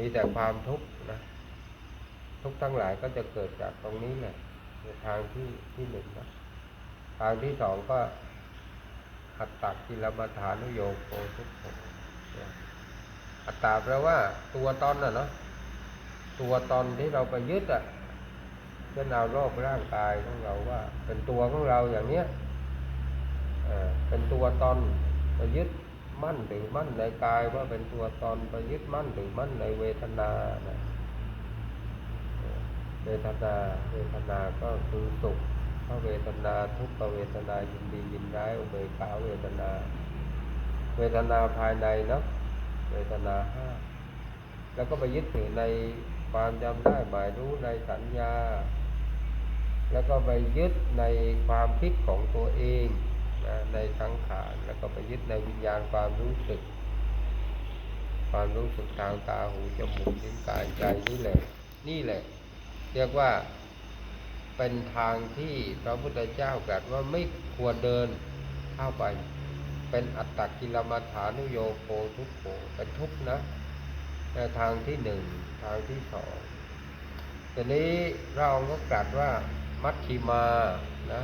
มีแต่ความทุกข์นะทุกข์ทั้งหลายก็จะเกิดจากตรงนี้แหละในทางที่ที่หนึ่งนะทางที่สองก็อัตตกิลมัฐานุโยโกทุกข์อัตตาแปลว่าตัวตนน่ะเนาะตัวตนที่เราไปยึดอะเช่นเอาโรคร่างกายของเราว่า เป็นตัวของเราอย่างเนี้ยเอ่อเป็นตัวตนไปยึด มั่นถือมั่นในกายว่าเป็นตัวตนไปยึดมั่นถือมั่นในเวทนานะเวทนาเวทนาก็คือสุขเพราะเวทนาทุกขเวทนายินดียินร้ายอุเบกขาเวทนา เวทนาภายในเนาะเวทนาห้าแล้วก็ไปยึดถือในความจำได้หมายรู้ในสัญญา แล้วก็ไปยึดในความคิดของตัวเองนะในสังขารแล้ว ก็ไปยึดในวิญญาณความรู้สึก ความรู้สึกทางตาหูจมูกลิ้นกายใจนี่แหละนี่แหละ เรียกว่าเป็นทางที่พระพุทธเจ้าตรัสว่าไม่ควรเดินเข้าไป เป็นอัตตกิลมัฐานุโยโคทุกโขเป็นทุกข์นะในทางที่หนึ่งทางที่สองทีนี้เราก็ตรัสว่ามัชชิมานะ